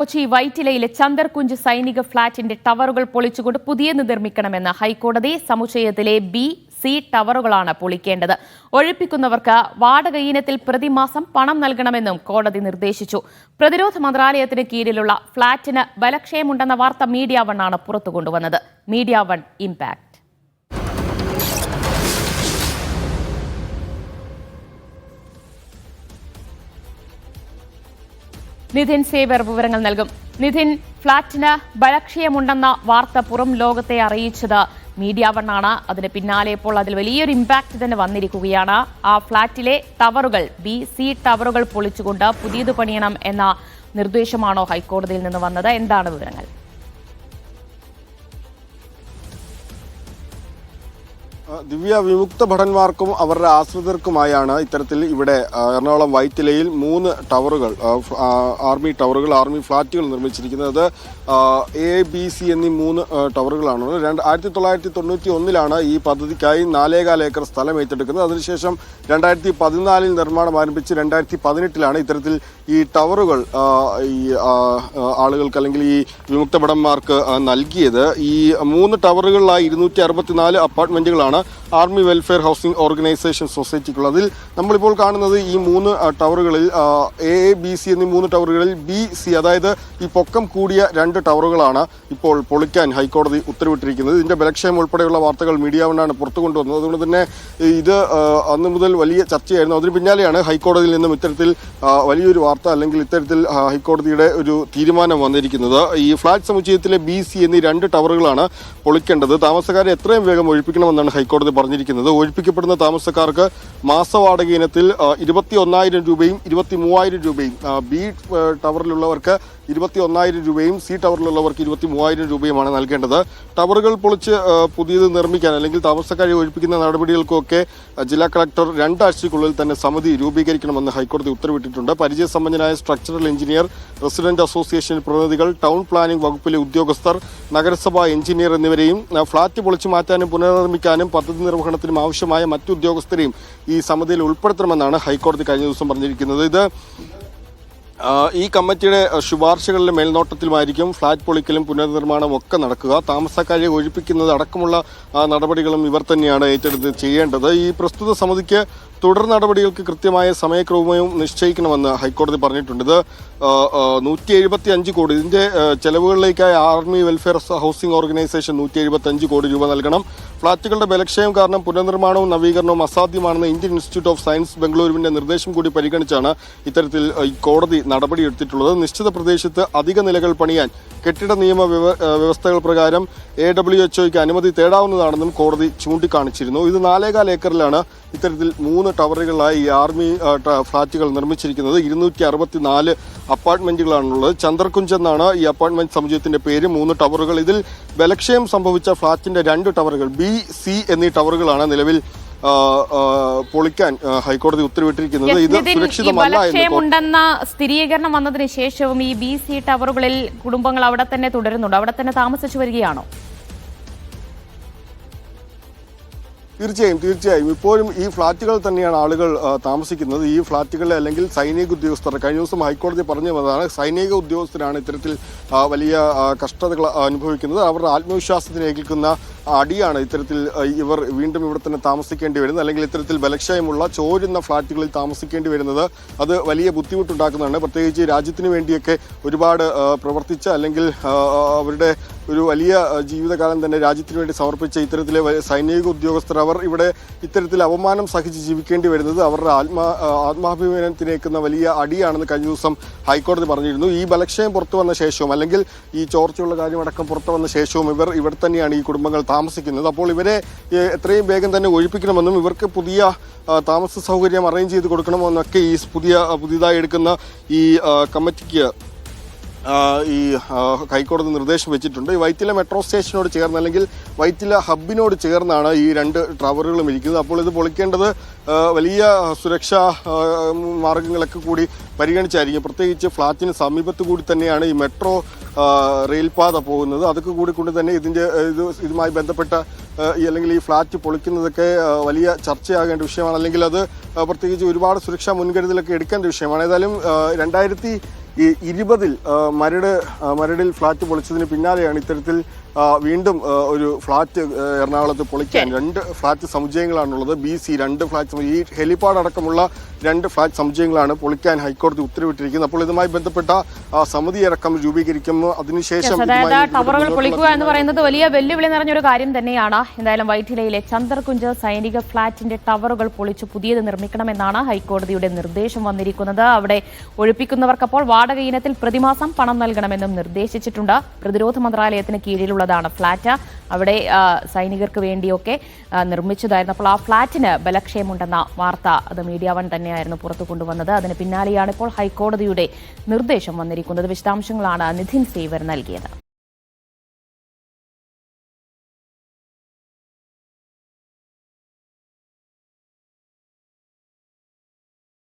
കൊച്ചി വൈറ്റിലയിലെ ചന്ദർകുഞ്ച് സൈനിക ഫ്ളാറ്റിന്റെ ടവറുകൾ പൊളിച്ചുകൊണ്ട് പുതിയത് നിർമ്മിക്കണമെന്ന് ഹൈക്കോടതി സമുച്ചയത്തിലെ ബി സി ടവറുകളാണ് പൊളിക്കേണ്ടത്. ഒഴിപ്പിക്കുന്നവർക്ക് വാടക ഇനത്തിൽ പ്രതിമാസം പണം നൽകണമെന്നും കോടതി നിർദ്ദേശിച്ചു. പ്രതിരോധ മന്ത്രാലയത്തിന് കീഴിലുള്ള ഫ്ളാറ്റിന് ബലക്ഷയമുണ്ടെന്ന വാർത്ത മീഡിയ വണ്ണാണ് പുറത്തു കൊണ്ടുവന്നത് മീഡിയ വൺ ഇംപാക്ട്. നിധിൻ സേവർ വിവരങ്ങൾ നൽകും. നിധിൻ ഫ്ളാറ്റിന് ബലക്ഷയമുണ്ടെന്ന വാർത്ത പുറം ലോകത്തെ അറിയിച്ചത് മീഡിയ വണ്ണാണ്. അതിന് പിന്നാലെ ഇപ്പോൾ അതിൽ വലിയൊരു ഇമ്പാക്ട് തന്നെ വന്നിരിക്കുകയാണ്. ആ ഫ്ളാറ്റിലെ ടവറുകൾ ബി സി ടവറുകൾ പൊളിച്ചുകൊണ്ട് പുതിയത് പണിയണം എന്ന നിർദ്ദേശമാണോ ഹൈക്കോടതിയിൽ നിന്ന് വന്നത്? എന്താണ് വിവരങ്ങൾ? ദിവ്യ വിമുക്ത ഭടന്മാർക്കും അവരുടെ ആശ്രിതർക്കുമായാണ് ഇത്തരത്തിൽ ഇവിടെ എറണാകുളം വൈറ്റിലയിൽ മൂന്ന് ടവറുകൾ ആർമി ടവറുകൾ ആർമി ഫ്ലാറ്റുകൾ നിർമ്മിച്ചിരിക്കുന്നത്. എ ബി സി എന്നീ മൂന്ന് ടവറുകളാണ് രണ്ട് ആയിരത്തി തൊള്ളായിരത്തി തൊണ്ണൂറ്റി ഒന്നിലാണ് ഈ പദ്ധതിക്കായി നാലേകാൽ ഏക്കർ സ്ഥലം ഏറ്റെടുക്കുന്നത്. അതിനുശേഷം രണ്ടായിരത്തി പതിനാലിൽ നിർമ്മാണം ആരംഭിച്ച് രണ്ടായിരത്തി പതിനെട്ടിലാണ് ഇത്തരത്തിൽ ഈ ടവറുകൾ ഈ ആളുകൾക്ക് അല്ലെങ്കിൽ ഈ വിമുക്ത ഭടന്മാർക്ക് നൽകിയത്. ഈ മൂന്ന് ടവറുകളിലായി ഇരുന്നൂറ്റി അറുപത്തിനാല് അപ്പാർട്ട്മെന്റുകളാണ് ആർമി വെൽഫെയർ ഹൗസിംഗ് ഓർഗനൈസേഷൻ സൊസൈറ്റിക്കുള്ളത് അതിൽ നമ്മളിപ്പോൾ കാണുന്നത് ഈ മൂന്ന് ടവറുകളിൽ എ എ ബി സി എന്നീ മൂന്ന് ടവറുകളിൽ ബി സി അതായത് ഈ പൊക്കം കൂടിയ രണ്ട് ടവറുകളാണ് ഇപ്പോൾ പൊളിക്കാൻ ഹൈക്കോടതി ഉത്തരവിട്ടിരിക്കുന്നത്. ഇതിന്റെ ബലക്ഷയം ഉൾപ്പെടെയുള്ള വാർത്തകൾ മീഡിയ കൊണ്ടാണ് പുറത്തു കൊണ്ടുവന്നത്. അതുകൊണ്ട് തന്നെ ഇത് അന്ന് മുതൽ വലിയ ചർച്ചയായിരുന്നു. അതിന് പിന്നാലെയാണ് ഹൈക്കോടതിയിൽ നിന്നും ഇത്തരത്തിൽ വലിയൊരു വാർത്ത അല്ലെങ്കിൽ ഇത്തരത്തിൽ ഹൈക്കോടതിയുടെ ഒരു തീരുമാനം വന്നിരിക്കുന്നത്. ഈ ഫ്ളാറ്റ് സമുച്ചയത്തിലെ ബി സി എന്നീ രണ്ട് ടവറുകളാണ് പൊളിക്കേണ്ടത്. താമസക്കാരെ എത്രയും വേഗം ഒഴിപ്പിക്കണമെന്നാണ് ഹൈക്കോടതി പറഞ്ഞിരിക്കുന്നത് ഒഴിപ്പിക്കപ്പെടുന്ന താമസക്കാർക്ക് മാസവാടക ഇനത്തിൽ ഇരുപത്തി ഒന്നായിരം രൂപയും ഇരുപത്തി മൂവായിരം രൂപയും ബി ടവറിലുള്ളവർക്ക് ഇരുപത്തി ഒന്നായിരം രൂപയും സി ടവറിലുള്ളവർക്ക് ഇരുപത്തി മൂവായിരം രൂപയുമാണ് നൽകേണ്ടത്. ടവറുകൾ പൊളിച്ച് പുതിയത് നിർമ്മിക്കാൻ അല്ലെങ്കിൽ താമസക്കാരെ ഒഴിപ്പിക്കുന്ന നടപടികൾക്കൊക്കെ ജില്ലാ കളക്ടർ രണ്ടാഴ്ചയ്ക്കുള്ളിൽ തന്നെ സമിതി രൂപീകരിക്കണമെന്ന് ഹൈക്കോടതി ഉത്തരവിട്ടിട്ടുണ്ട്. പരിചയസമ്പന്നനായ സ്ട്രക്ചറൽ എഞ്ചിനീയർ റെസിഡന്റ് അസോസിയേഷൻ പ്രതിനിധികൾ ടൗൺ പ്ലാനിംഗ് വകുപ്പിലെ ഉദ്യോഗസ്ഥർ നഗരസഭാ എഞ്ചിനീയർ എന്നിവരെയും ഫ്ളാറ്റ് പൊളിച്ചു മാറ്റാനും പുനർനിർമ്മിക്കാനും പദ്ധതി നിർവഹണത്തിനും ആവശ്യമായ മറ്റു ഉദ്യോഗസ്ഥരെയും ഈ സമിതിയിൽ ഉൾപ്പെടുത്തണമെന്നാണ് ഹൈക്കോടതി കഴിഞ്ഞ ദിവസം പറഞ്ഞിരിക്കുന്നത്. ഇത് ഈ കമ്മിറ്റിയുടെ ശുപാർശകളിലെ ശുപാർശകളുടെ മേൽനോട്ടത്തിലുമായിരിക്കും ഫ്ളാറ്റ് പൊളിക്കലും പുനർനിർമ്മാണവും ഒക്കെ നടക്കുക. താമസക്കാരെ ഒഴിപ്പിക്കുന്നത് അടക്കമുള്ള നടപടികളും ഇവർ തന്നെയാണ് ഏറ്റെടുത്ത് ചെയ്യേണ്ടത്. ഈ പ്രസ്തുത സമിതിക്ക് തുടർ നടപടികൾക്ക് കൃത്യമായ സമയക്രമവും നിശ്ചയിക്കണമെന്ന് ഹൈക്കോടതി പറഞ്ഞിട്ടുണ്ട്. ഇത് നൂറ്റി എഴുപത്തി അഞ്ച് കോടി. ഇതിന്റെ ചെലവുകളിലേക്കായി ആർമി വെൽഫെയർ ഹൗസിംഗ് ഓർഗനൈസേഷൻ നൂറ്റി എഴുപത്തി അഞ്ച് കോടി രൂപ നൽകണം. ഫ്ളാറ്റുകളുടെ ബലക്ഷയം കാരണം പുനർനിർമ്മാണവും നവീകരണവും അസാധ്യമാണെന്ന് ഇന്ത്യൻ ഇൻസ്റ്റിറ്റ്യൂട്ട് ഓഫ് സയൻസ് ബംഗളൂരുവിന്റെ നിർദ്ദേശം കൂടി പരിഗണിച്ചാണ് ഇത്തരത്തിൽ കോടതി നടപടിയെടുത്തിട്ടുള്ളത്. നിശ്ചിത പ്രദേശത്ത് അധിക നിലകൾ പണിയാൻ കെട്ടിട നിയമ വ്യവസ്ഥകൾ പ്രകാരം എ ഡബ്ല്യു എച്ച് ഒയ്ക്ക് അനുമതി തേടാവുന്നതാണെന്നും കോടതി ചൂണ്ടിക്കാണിച്ചിരുന്നു. ഇത് നാലേകാൽ ഏക്കറിലാണ് ഇത്തരത്തിൽ മൂന്ന് ടവറുകളായി ഈ ആർമി ഫ്ലാറ്റുകൾ നിർമ്മിച്ചിരിക്കുന്നത്. ഇരുന്നൂറ്റി അറുപത്തിനാല് അപ്പാർട്ട്മെന്റുകളാണുള്ളത്. ചന്ദ്രകുഞ്ച് എന്നാണ് ഈ അപ്പാർട്ട്മെന്റ് സമുച്ചയത്തിന്റെ പേര്. മൂന്ന് ടവറുകൾ. ഇതിൽ ബലക്ഷയം സംഭവിച്ച ഫ്ളാറ്റിന്റെ രണ്ട് ടവറുകൾ ബി സി എന്നീ ടവറുകളാണ് നിലവിൽ പൊളിക്കാൻ ഹൈക്കോടതി ഉത്തരവിട്ടിരിക്കുന്നത് ഇത് സുരക്ഷിതമല്ല ഉണ്ടെന്ന സ്ഥിരീകരണം വന്നതിന് ശേഷവും ഈ ബി സി ടവറുകളിൽ കുടുംബങ്ങൾ അവിടെ തന്നെ തുടരുന്നുണ്ട്. അവിടെ തന്നെ താമസിച്ചു വരികയാണോ? തീർച്ചയായും തീർച്ചയായും. ഇപ്പോഴും ഈ ഫ്ളാറ്റുകൾ തന്നെയാണ് ആളുകൾ താമസിക്കുന്നത്. ഈ ഫ്ളാറ്റുകളിൽ അല്ലെങ്കിൽ സൈനിക ഉദ്യോഗസ്ഥർ കഴിഞ്ഞ ദിവസം ഹൈക്കോടതി പറഞ്ഞു വന്നതാണ് സൈനിക ഉദ്യോഗസ്ഥരാണ് ഇത്തരത്തിൽ വലിയ കഷ്ടതകൾ അനുഭവിക്കുന്നത്. അവരുടെ ആത്മവിശ്വാസത്തിന് ഏൽക്കുന്ന അടിയാണ് ഇത്തരത്തിൽ ഇവർ വീണ്ടും ഇവിടെ തന്നെ താമസിക്കേണ്ടി വരുന്നത്. അല്ലെങ്കിൽ ഇത്തരത്തിൽ ബലക്ഷയമുള്ള ചോരുന്ന ഫ്ളാറ്റുകളിൽ താമസിക്കേണ്ടി വരുന്നത് അത് വലിയ ബുദ്ധിമുട്ടുണ്ടാക്കുന്നതാണ്. പ്രത്യേകിച്ച് രാജ്യത്തിന് വേണ്ടിയൊക്കെ ഒരുപാട് പ്രവർത്തിച്ച അല്ലെങ്കിൽ അവരുടെ ഒരു വലിയ ജീവിതകാലം തന്നെ രാജ്യത്തിന് വേണ്ടി സമർപ്പിച്ച ഇത്തരത്തിലെ സൈനിക ഉദ്യോഗസ്ഥർ അവർ ഇവിടെ ഇത്തരത്തിൽ അപമാനം സഹിച്ച് ജീവിക്കേണ്ടി വരുന്നത് അവരുടെ ആത്മാ ആത്മാഭിമാനത്തിനേക്കുന്ന വലിയ അടിയാണെന്ന് കഴിഞ്ഞ ദിവസം ഹൈക്കോടതി പറഞ്ഞിരുന്നു. ഈ ബലക്ഷയം പുറത്തു വന്ന ശേഷവും അല്ലെങ്കിൽ ഈ ചോർച്ചയുള്ള കാര്യമടക്കം പുറത്തു വന്ന ശേഷവും ഇവർ ഇവിടെ തന്നെയാണ് ഈ കുടുംബങ്ങൾ താമസിക്കുന്നത്. അപ്പോൾ ഇവരെ എത്രയും വേഗം തന്നെ ഒഴിപ്പിക്കണമെന്നും ഇവർക്ക് പുതിയ താമസ സൗകര്യം അറേഞ്ച് ചെയ്ത് കൊടുക്കണമെന്നൊക്കെ ഈ പുതിയ പുതിയതായി എടുക്കുന്ന ഈ കമ്മിറ്റിക്ക് ഈ ഹൈക്കോടതി നിർദ്ദേശം വെച്ചിട്ടുണ്ട്. ഈ വൈറ്റില മെട്രോ സ്റ്റേഷനോട് ചേർന്ന് അല്ലെങ്കിൽ വൈറ്റില ഹബിനോട് ചേർന്നാണ് ഈ രണ്ട് ടവറുകളും ഇരിക്കുന്നത്. അപ്പോൾ ഇത് പൊളിക്കേണ്ടത് വലിയ സുരക്ഷാ മാർഗങ്ങളൊക്കെ കൂടി പരിഗണിച്ചായിരിക്കും. പ്രത്യേകിച്ച് ഫ്ളാറ്റിന് സമീപത്ത് കൂടി തന്നെയാണ് ഈ മെട്രോ റെയിൽപാത പോകുന്നത്. അതൊക്കെ കൂടി കൊണ്ട് തന്നെ ഇതിന്റെ ഇത് ഇതുമായി ബന്ധപ്പെട്ട ഈ അല്ലെങ്കിൽ ഈ ഫ്ലാറ്റ് പൊളിക്കുന്നതൊക്കെ വലിയ ചർച്ചയാകേണ്ട വിഷയമാണ്. അല്ലെങ്കിൽ അത് പ്രത്യേകിച്ച് ഒരുപാട് സുരക്ഷാ മുൻകരുതലൊക്കെ എടുക്കേണ്ട വിഷയമാണ്. ഏതായാലും രണ്ടായിരത്തി ഈ ഇരുപതിൽ മരട് മരടിൽ ഫ്ലാറ്റ് പൊളിച്ചതിന് പിന്നാലെയാണ് ഇത്തരത്തിൽ വീണ്ടും ഒരു ഫ്ളാറ്റ് എറണാകുളത്ത് പൊളിക്കാൻ രണ്ട് ഫ്ളാറ്റ് സമുച്ചയങ്ങളാണുള്ളത്. ബി സി രണ്ട് ഫ്ളാറ്റ് സമു- ഈ ഹെലിപാഡ് അടക്കമുള്ള രണ്ട് ഫ്ളാറ്റ് സമുച്ചയങ്ങളാണ് പൊളിക്കാൻ ഹൈക്കോടതി ഉത്തരവിട്ടിരിക്കുന്നത്. അപ്പോൾ ഇതുമായി ബന്ധപ്പെട്ട സമിതി അടക്കം രൂപീകരിക്കുന്നു അതിനുശേഷം ടവറുകൾ പൊളിക്കുക എന്ന് പറയുന്നത് വലിയ വെല്ലുവിളി നിറഞ്ഞൊരു കാര്യം തന്നെയാണ്. എന്തായാലും വൈറ്റിലയിലെ ചന്ദർകുഞ്ച് സൈനിക ഫ്ളാറ്റിന്റെ ടവറുകൾ പൊളിച്ചു പുതിയത് നിർമ്മിക്കണമെന്നാണ് ഹൈക്കോടതിയുടെ നിർദ്ദേശം വന്നിരിക്കുന്നത്. അവിടെ ഒഴിപ്പിക്കുന്നവർക്കപ്പോൾ വാടക ഇനത്തിൽ പ്രതിമാസം പണം നൽകണമെന്നും നിർദ്ദേശിച്ചിട്ടുണ്ട്. പ്രതിരോധ മന്ത്രാലയത്തിന് കീഴിലുള്ളതാണ് ഫ്ളാറ്റ് അവിടെ സൈനികർക്ക് വേണ്ടിയൊക്കെ നിർമ്മിച്ചതായിരുന്നു. അപ്പോൾ ആ ഫ്ളാറ്റിന് ബലക്ഷയമുണ്ടെന്ന വാർത്ത അത് മീഡിയ വൺ തന്നെയായിരുന്നു പുറത്തു കൊണ്ടുവന്നത്. അതിന് പിന്നാലെയാണ് ഇപ്പോൾ ഹൈക്കോടതിയുടെ നിർദ്ദേശം വന്നിരിക്കുന്നത്. വിശദാംശങ്ങളാണ് നിധിൻ സേവർ നൽകിയത്.